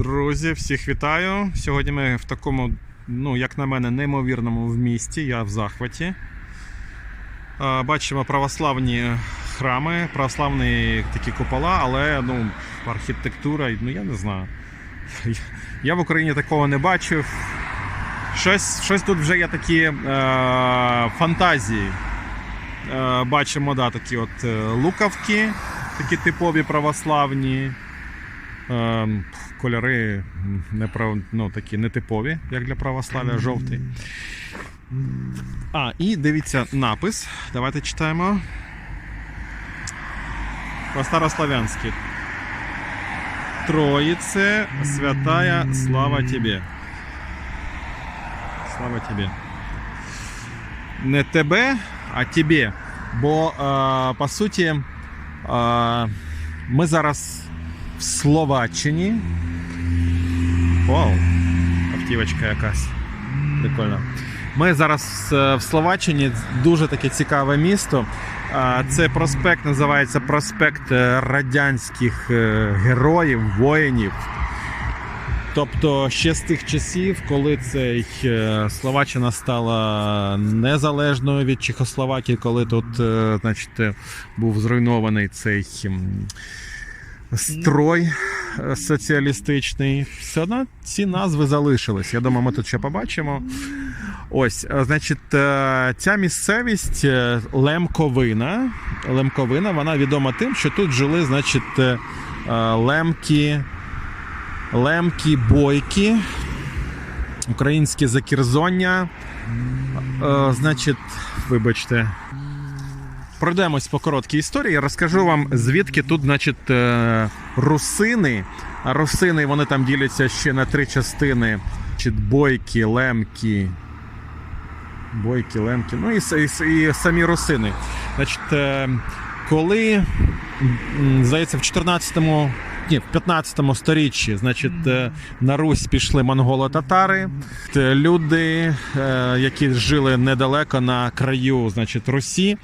Друзі, всіх вітаю. Сьогодні ми в такому, ну, як на мене, неймовірному вмісті. Я в захваті. Бачимо православні храми, православні такі купола, але ну, архітектура, ну я не знаю. Я в Україні такого не бачив. Щось, щось тут вже є такі е, фантазії. Е, бачимо, да, такі от е, лукавки, такі типові православні. Ем, кольори не прав... ну, такі нетипові, як для православ'я, жовтий. А, і дивіться напис. Давайте читаємо. По-старославянськи. Троїце, святая, слава тебе. Слава тебе. Не тебе, а тебе. Бо, е, по суті, е, ми зараз в Словаччині. Вау, автівочка якась. Прикольно. Ми зараз е, в Словаччині дуже таке цікаве місто. А, Це проспект називається проспект е, радянських е, героїв, воїнів. Тобто ще з тих часів, коли цей е, Словаччина стала незалежною від Чехословакії, коли тут, е, значить, е, був зруйнований цей строй е, соціалістичний, все одно ці назви залишились. Я думаю, ми тут ще побачимо. Ось, е, значить, е, ця місцевість Лемковина. Лемковина, вона відома тим, що тут жили, значить, лемки, лемки, бойки, українське закірзоння. Значить, вибачте. Пройдемось по короткій історії. Розкажу вам, звідки тут, значить, е, русини. Русини вони там діляться ще на три частини: Значить, бойки, лемки. Бойки, лемки. Ну і, і, і самі русини. Значить, е, коли, здається, в 14-му. Ні, в 15 сторіччі, значить, е, на Русь пішли монголо-татари. Люди, які жили недалеко на краю, значить, Русі.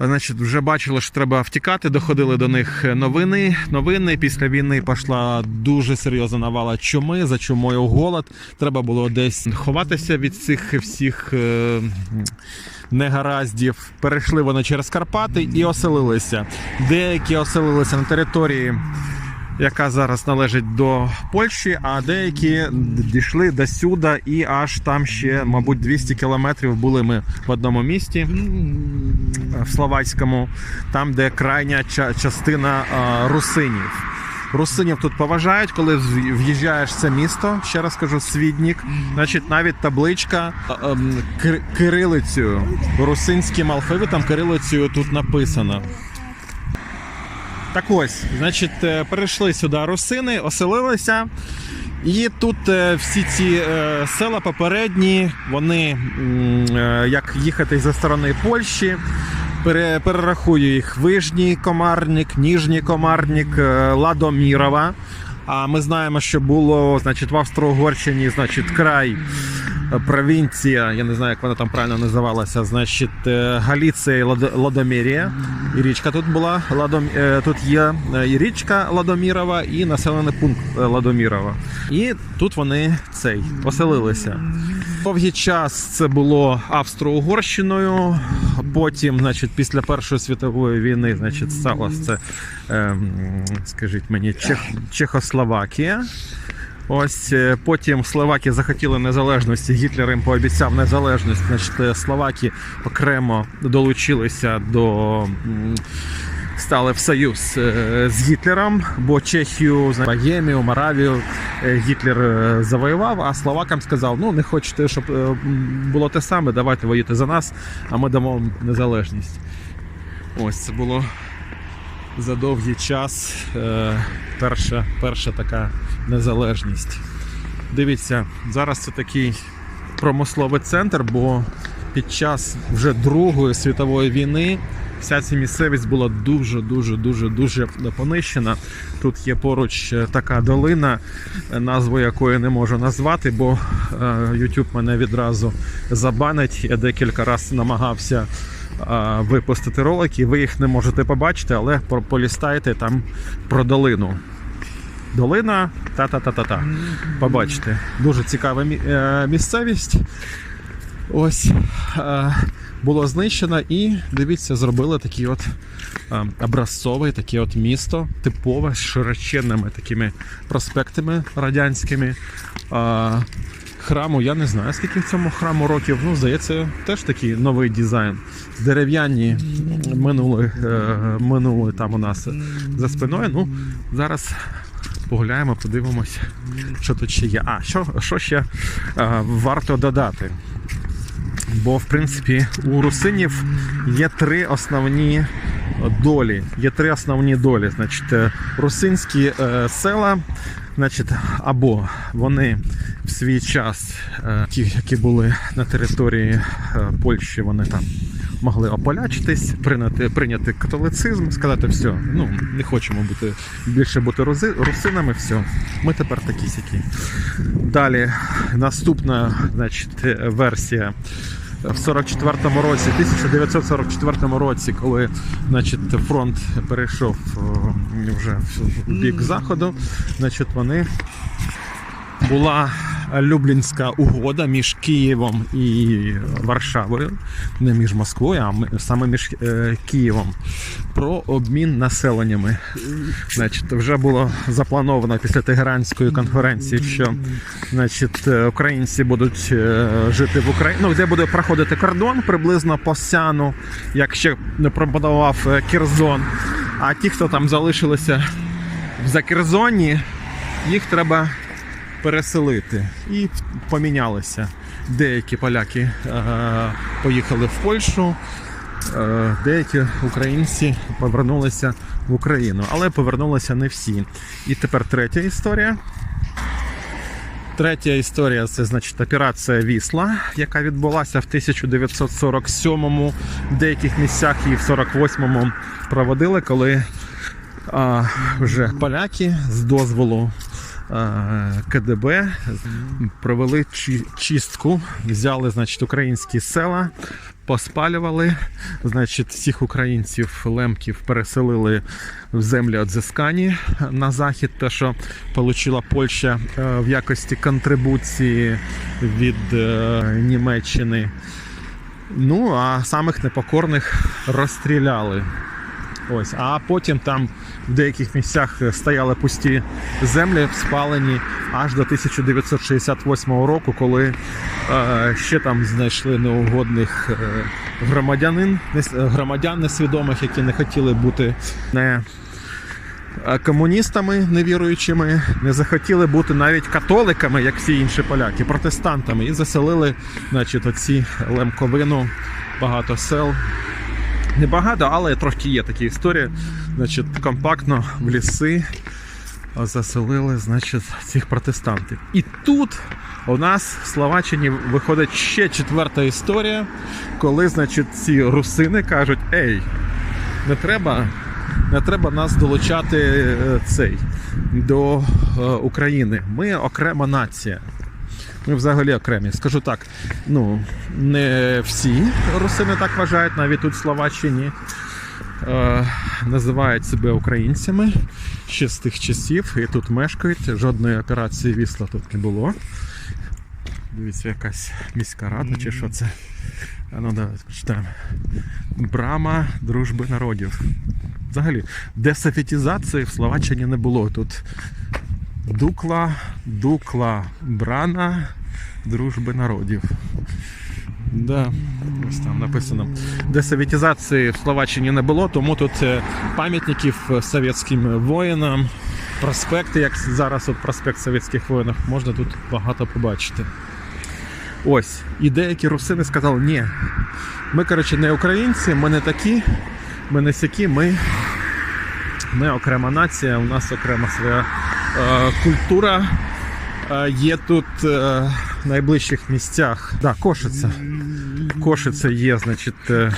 Значить, вже бачили, що треба втікати. Доходили до них новини. Новини після війни пішла дуже серйозна навала чуми. За чумою голод. Треба було десь ховатися від цих всіх е, негараздів. Перейшли вони через Карпати і оселилися. Деякі оселилися на території. Яка зараз належить до Польщі, а деякі дійшли до сюди і аж там ще, мабуть, 200 кілометрів були ми в одному місті в Словацькому, там, де крайня ча- частина русинів. Русинів тут поважають, коли в'їжджаєш в це місто, ще раз кажу, свідник. Значить, навіть табличка ем, кир- кирилицею, русинським алфавітом кирилицею тут написано. Так ось, значить, е, перейшли сюди русини, оселилися. І тут е, всі ці е, села попередні, вони як їхати зі сторони Польщі. Пере, перерахую їх Вижній Комарник, Ніжній Комарник, Ладомірова. А ми знаємо, що було значить, в Австро-Угорщині, значить, край, провінція, я не знаю, як вона там правильно називалася, значить, е, Галіція і Ладомірія. І річка тут була. Ладом, е, тут є е, і річка Ладомірова, і населений пункт е, Ладомірова. І тут вони цей поселилися. Довгий час це було Австро-Угорщиною. Потім, значить, після Першої світової війни, значить, сталося це, ем, скажіть мені, Чех, Чехословакія. Ось е, потім словаки захотіли незалежності. Гітлер їм пообіцяв незалежність. Значить, е, словаки окремо долучилися до. Стали в союз е, з Гітлером, бо Чехію, Богемію, Моравію Гітлер завоював, а словакам сказав: ну не хочете, щоб було те саме, давайте воюйте за нас, а ми дамо незалежність. Ось це було за довгий час е, перша, перша така незалежність. Дивіться, зараз це такий промисловий центр, бо під час вже Другої світової війни вся ця місцевість була дуже, дуже, дуже, понищена. Тут є поруч е, така долина, е, назву якої не можу назвати, бо YouTube мене відразу забанить. Я декілька разів намагався випустити ролики. Ви їх не можете побачити, але полістайте там про долину. долина. Та-та-та-та-та. Побачите, дуже цікава е, місцевість. Ось е, було знищено, і дивіться, зробили такий от е, образцовий таке от місто, типове з широченними такими проспектами радянськими. Храму, я не знаю, скільки в цьому храму років. Ну, здається, теж такий новий дизайн. Дерев'яні минули, е, минули там у нас за спиною. Ну, зараз погуляємо, подивимось, що тут ще є. А, що, що ще е, варто додати? Бо, в принципі, у русинів є три основні долі. Є три основні долі. Значить, е, русинські е, села, значить, або вони в свій час, е, ті, які були на території Польщі, вони там могли ополячитись, прийняти, прийняти католицизм, сказати, все, ну не хочемо бути більше бути рузи, русинами, все. Ми тепер такі сякі. Далі наступна значить, версія. В 44-му році, 1944 році, коли значить, фронт перейшов вже в бік заходу, значить, вони була Люблінська угода між Києвом і Варшавою, не між Москвою, а саме між е, Києвом, про обмін населеннями. Значить, вже було заплановано після Тегеранської конференції, що значить, е, українці будуть е, жити в Україні, ну, де буде проходити кордон приблизно по Сяну, як ще не пропонував Кірзон. А ті, хто там залишилися в Закерзоні, їх треба переселити. І помінялися. Деякі поляки е, поїхали в Польщу, е, деякі українці повернулися в Україну, але повернулися не всі. І тепер третя історія. Третя історія це значить операція Вісла, яка відбулася в 1947-му, в деяких місцях і в 48-му проводили, коли а, вже поляки з дозволу КДБ провели чистку, взяли значить, українські села, поспалювали. Значить, всіх українців лемків переселили в землі одзискані на захід, те, що отримала Польща е, в якості контрибуції від е, Німеччини. Ну, а самих непокорних розстріляли. Ось, а потім там в деяких місцях стояли пусті землі, спалені аж до 1968 року, коли е, ще там знайшли неугодних е, громадянин, нес- громадян несвідомих, які не хотіли бути не е, комуністами невіруючими, не захотіли бути навіть католиками, як всі інші поляки, протестантами, і заселили, значить, оці лемковину, багато сел. Небагато, але трошки є такі історії. Значить, компактно в ліси заселили значить, цих протестантів. І тут у нас в Словаччині виходить ще четверта історія, коли значить, ці русини кажуть: Ей, не треба, не треба нас долучати е, цей до е, України. Ми окрема нація. Ми взагалі окремі. Скажу так, ну не всі русини так вважають, навіть тут в Словаччині е, називають себе українцями ще з тих часів і тут мешкають. Жодної операції вісла тут не було. Дивіться, якась міська рада чи що це. А ну давай читаємо. Брама дружби народів. Взагалі, десофітізації в Словаччині не було. Тут Дукла, Дукла, Брана, дружби народів. Да, ось там написано. Десоветизації в Словаччині не було, тому тут е, пам'ятників е, совєтським воїнам, проспекти, як зараз от проспект совєтських воїнів, можна тут багато побачити. Ось. І деякі русини сказали, ні, ми, коротше, не українці, ми не такі, ми не сякі, ми, ми окрема нація, у нас окрема своя культура. Е, є тут е, в найближчих місцях. Да, Кошиця. Кошиця є, значить. Е,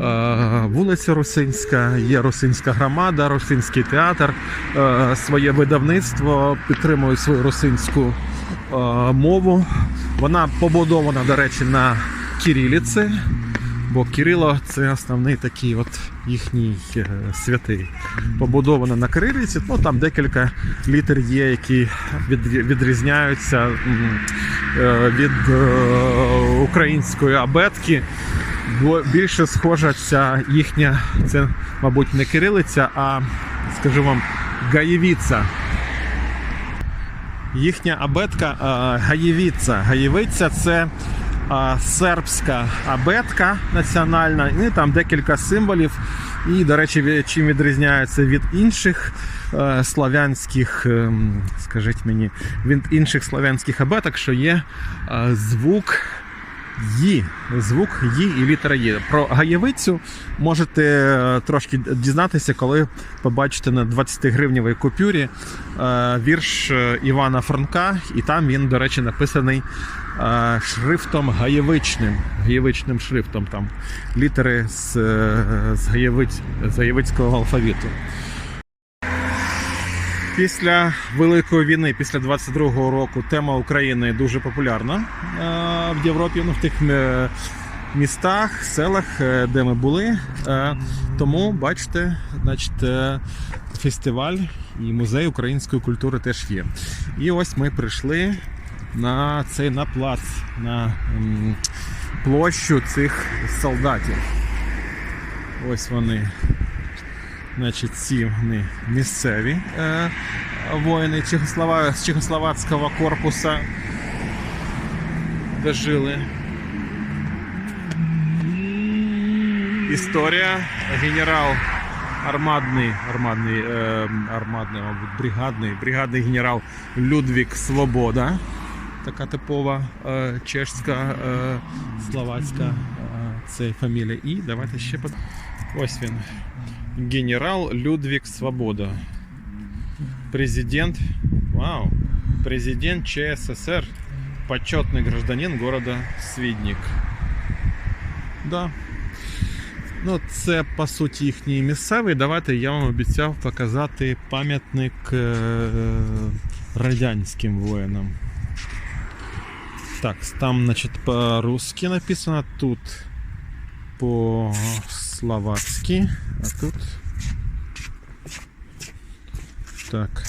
е, Вулиця Русинська, є Русинська громада, Русинський театр, е, своє видавництво, підтримують свою русинську е, мову. Вона побудована, до речі, на кирилиці. Бо Кирило це основний такий от їхній е, святий. Побудовано на кирилиці, ну там декілька літер є, які від, відрізняються е, від е, української абетки. Бо більше схожа ця їхня, це, мабуть, не кирилиця, а скажу вам, гаєвіця. Їхня абетка а, гаєвіця. Гаєвиця це сербська абетка національна, і там декілька символів. І, до речі, чим відрізняється від інших е, славянських, ем, скажіть мені, від інших славянських абеток, що є е, звук Ї, звук Ї і літера Є. Про гаєвицю можете е, трошки дізнатися, коли побачите на 20-гривневій купюрі вірш Івана Франка, і там він, до речі, написаний шрифтом гаєвичним. Гаєвичним шрифтом там літери з, е, з, гаєвиць, з гаєвицького алфавіту. Після Великої війни, після 22-го року, тема України дуже популярна е, в Європі, ну, в тих е, містах, селах, де ми були. Тому, бачите, значить, фестиваль і музей української культури теж є. І ось ми прийшли на цей на плац, на площу цих солдатів. Ось вони. Значить, ці вони місцеві е, воїни Чехослова... з Чехословацького корпусу, де жили. Історія. Генерал армадний, армадний, е, армадний, мабуть, бригадний, бригадний генерал Людвік Свобода. Така типова е, чешська, е, словацька е, це фамілія. І давайте ще под... Ось він. Генерал Людвиг Свобода. Президент, вау, президент ЧССР, почетный гражданин города Свідник. Да. Ну, це по суті їхній місцевий. Давайте я вам обіцяв показати пам'ятник е, радянським воїнам. Так, там, значить, по-русски написано, тут по-словацки, а тут. Так,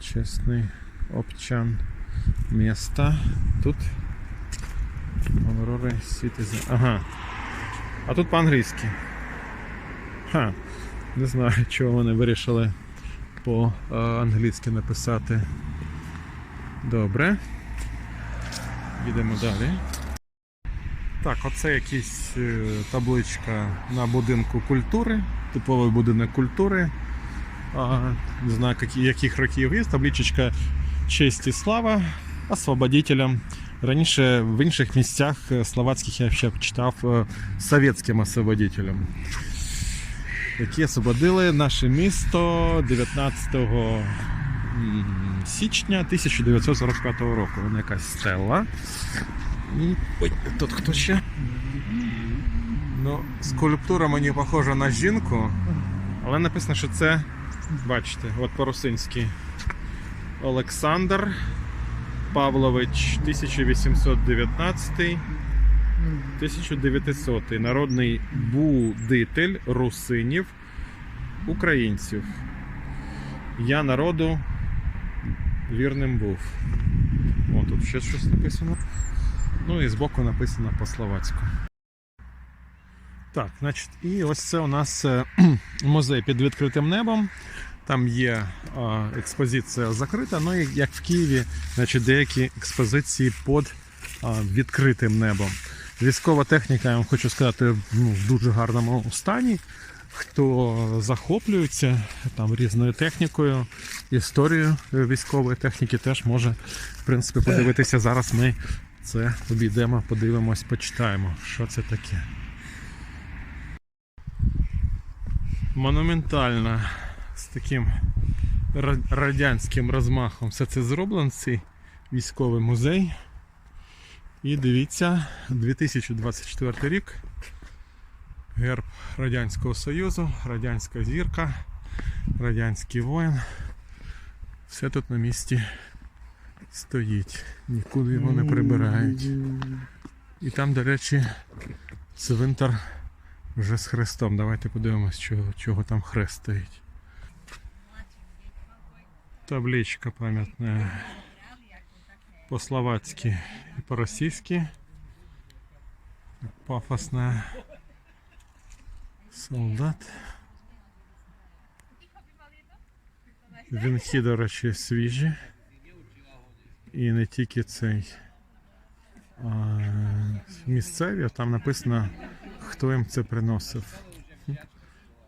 чесний обчан места. Тут Aurora Citizen. Ага. А тут по-англійськи. Ха. Не знаю, чого вони вирішили по-англійськи написати. Добре. Йдемо далі. Так, оце якась е, табличка на будинку культури, типовий будинок культури. А, не знаю, які, яких років є. Табличечка честь і слава освободителям. Раніше в інших місцях е, словацьких я ще читав е, совєтським освободителям, які освободили наше місто 19 м, січня 1945 року. Вона якась стела. І... Ой, тут хто ще? Ну, скульптура мені похожа на жінку, але написано, що це, бачите, от по-русинськи. Олександр Павлович 1819 1900 народний будитель русинів українців. Я народу вірним був. О, тут ще щось написано. Ну і збоку написано по-словацьку. Так, значить, і ось це у нас е, музей під відкритим небом. Там є а, експозиція закрита, ну і як в Києві, значить, деякі експозиції під а, відкритим небом. Військова техніка, я вам хочу сказати, ну, в дуже гарному стані. Хто захоплюється там різною технікою, історією військової техніки, теж може в принципі подивитися. Зараз ми це обійдемо, подивимось, почитаємо, що це таке. Монументально з таким радянським розмахом все це зроблено, цей військовий музей. І дивіться, 2024 рік. Герб Радянського Союзу, радянська зірка, радянський воїн. Все тут на місці стоїть. Нікуди його не прибирають. І там, до речі, цвинтар вже з хрестом. Давайте подивимось, чого, чого там хрест стоїть. Табличка пам'ятна. По-словацьки і по-російськи. Пафосна. Солдат. Вінки, до речі, свіжі. І не тільки цей. А, місцеві, там написано, хто їм це приносив.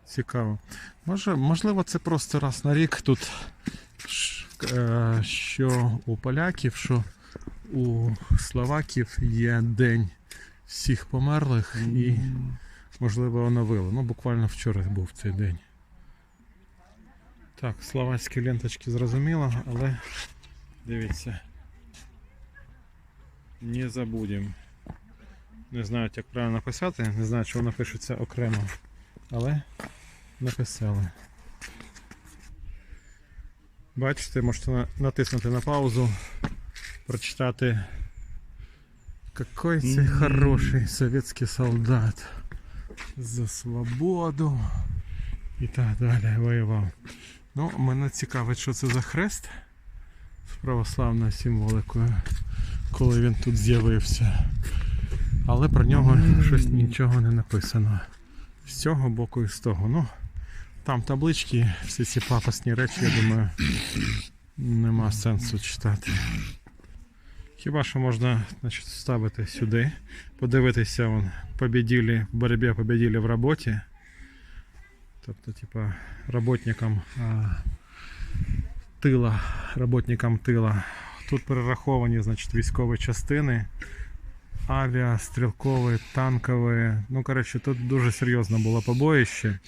Цікаво. Може, можливо, це просто раз на рік тут, е, що у поляків, що у словаків є день всіх померлих і, можливо, оновили. Ну, буквально вчора був цей день. Так, словацькі ленточки зрозуміло, але дивіться. Не забудем. Не знаю, як правильно написати, не знаю, чи воно пишеться окремо, але написали. Бачите, можете натиснути на паузу, прочитати. Какой це хороший советский солдат. За свободу. І так далі воював. Ну, мене цікавить, що це за хрест з православною символикою, коли він тут з'явився. Але про нього щось нічого не написано. З цього боку і з того. Ну, там таблички, всі ці пафосні речі, я думаю, нема сенсу читати. Хіба що можна значить, ставити сюди, подивитися, вон, победили в боротьбі, победили в роботі. Тобто, типа, работникам а, тила, работникам тила. Тут перераховані значить, військові частини, авіа, стрілкові, танкові. Ну, коротше, тут дуже серйозно було побоїще.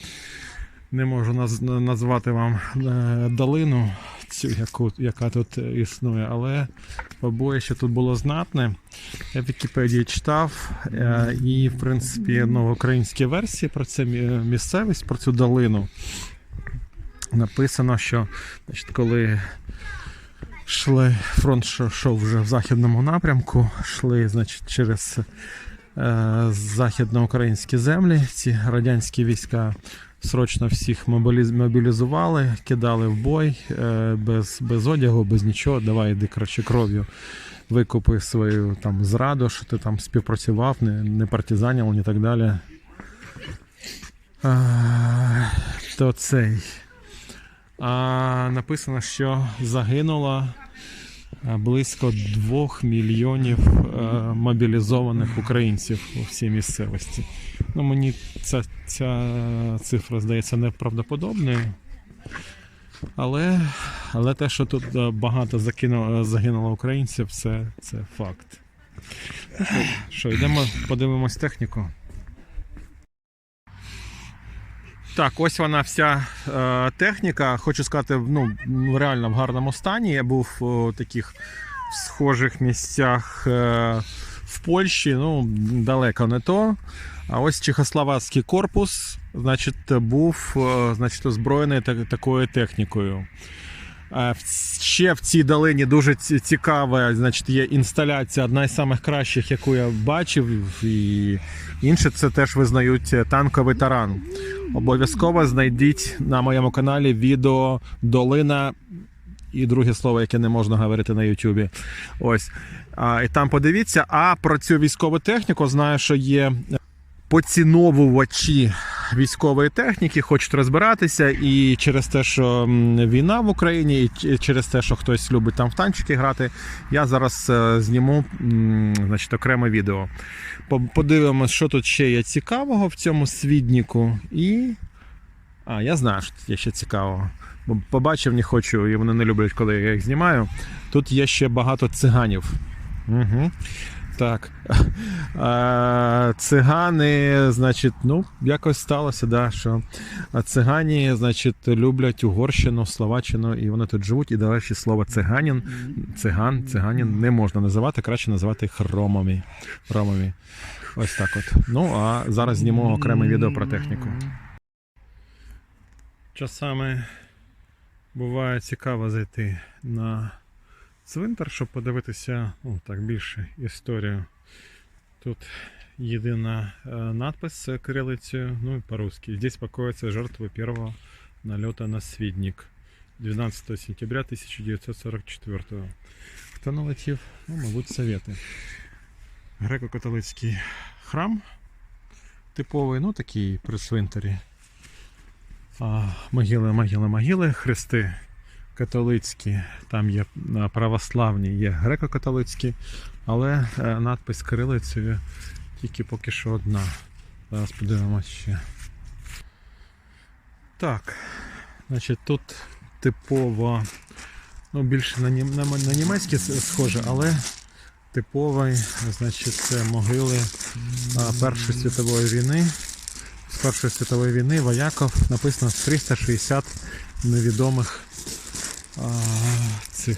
Не можу наз- назвати вам е, долину, цю, яку, яка тут існує, але побоїще тут було знатне. Я в Вікіпедії читав, е, і, в принципі, в українській версії про це місцевість, про цю долину написано, що значить, коли йшли, фронт йшов вже в західному напрямку, йшли значить, через е, західноукраїнські землі, ці радянські війська срочно всіх мобілізували, кидали в бой е, без, без одягу, без нічого. Давай йди коротше, кров'ю. Викупи свою там зраду, що ти там співпрацював, не, не партизанів, ні так далі. А, то цей. А, написано, що загинуло а, близько 2 мільйонів е, мобілізованих українців у всій місцевості. Ну, мені ця, ця цифра здається неправдоподобною. Але, але те, що тут е, багато закинуло, загинуло українців, це, це факт. Що, йдемо, подивимось техніку. Так, ось вона вся е, техніка. Хочу сказати, ну, реально в гарному стані. Я був у таких схожих місцях е, в Польщі, ну, далеко не то. А ось Чехословацький корпус, значить, був е, значить, озброєний так- такою технікою. Е, Ще в цій долині дуже цікава, значить, є інсталяція, одна з самих кращих, яку я бачив, і інше це теж визнають е, танковий таран. Обов'язково знайдіть на моєму каналі відео Долина і друге слово, яке не можна говорити на Ютубі. Ось. А, і там подивіться. А про цю військову техніку знаю, що є поціновувачі військової техніки, хочуть розбиратися, і через те, що війна в Україні, і через те, що хтось любить там в танчики грати, я зараз е, зніму значить, окреме відео. По- Подивимось, що тут ще є цікавого в цьому свіднику. І. А, я знаю, що тут є ще цікавого. Бо побачив, не хочу, і вони не люблять, коли я їх знімаю. Тут є ще багато циганів. Угу. Так. Цигани, значить, ну, якось сталося, да, що цигані, значить, люблять Угорщину, Словаччину, і вони тут живуть. І, до речі, слово циганін, циган, циганін не можна називати, краще називати їх ромами. ромами. Ось так от. Ну, а зараз зніму окреме відео про техніку. Часами буває цікаво зайти на цвинтар, щоб подивитися ну, так, більше історію. Тут єдина е, надпис кирилицею, ну і по-русски. Здесь покоятся жертвы первого налета на Свідник 12 сентября 1944 Хто налетів? Ну, мабуть, совєти. Греко-католицький храм типовий, ну такий при цвинтарі. А, могили, могили, могили, хрести католицькі, там є православні, є греко-католицькі, але е, надпис кирилицею тільки поки що одна. Зараз подивимось ще. Так, значить тут типово, ну більше на, на, німецькі схоже, але типовий, значить, це могили Першої світової війни. З Першої світової війни вояков написано 360 невідомих а, цих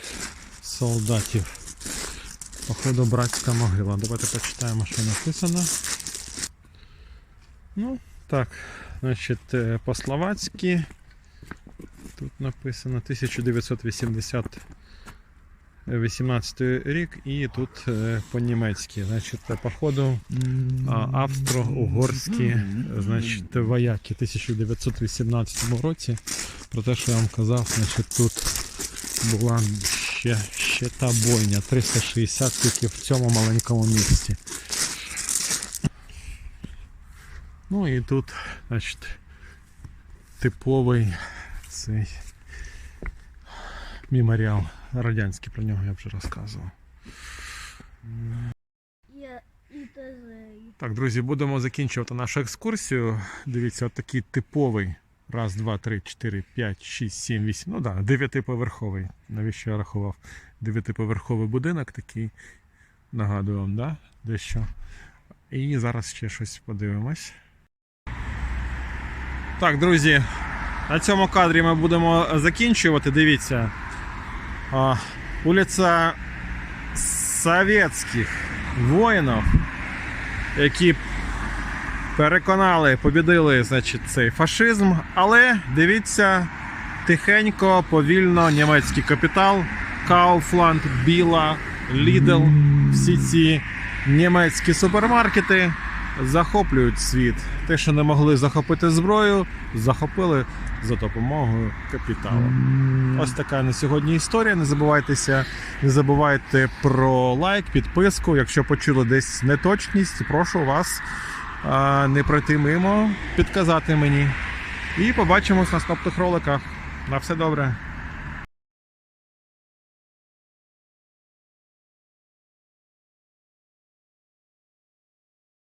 солдатів. Походу братська могила. Давайте почитаємо, що написано. Ну, так, значить, е, по-словацьки. Тут написано 1980 18 рік і тут е, по-німецьки. Значить, е, походу австро-угорські значить, вояки в 1918 році. Про те, що я вам казав, значить, тут була ще, ще та бойня 360 тільки в цьому маленькому місті. Ну і тут, значить, типовий цей меморіал радянський, про нього я вже розказував. Так, друзі, будемо закінчувати нашу екскурсію. Дивіться, от такий типовий. Раз, два, три, чотири, п'ять, шість, сім, вісім. Ну так, дев'ятиповерховий. Навіщо я рахував? Дев'ятиповерховий будинок такий. Нагадую вам, да? Дещо. І зараз ще щось подивимось. Так, друзі, на цьому кадрі ми будемо закінчувати. Дивіться. А, вулиця советських воїнів, які переконали, побідили значить, цей фашизм. Але дивіться, тихенько, повільно німецький капітал, Kaufland, Біла, Lidl, всі ці німецькі супермаркети захоплюють світ. Те, що не могли захопити зброю, захопили за допомогою капіталу. Ось така на сьогодні історія. Не забувайтеся, не забувайте про лайк, підписку. Якщо почули десь неточність, прошу вас не пройти мимо, підказати мені. І побачимось в наступних роликах. На все добре.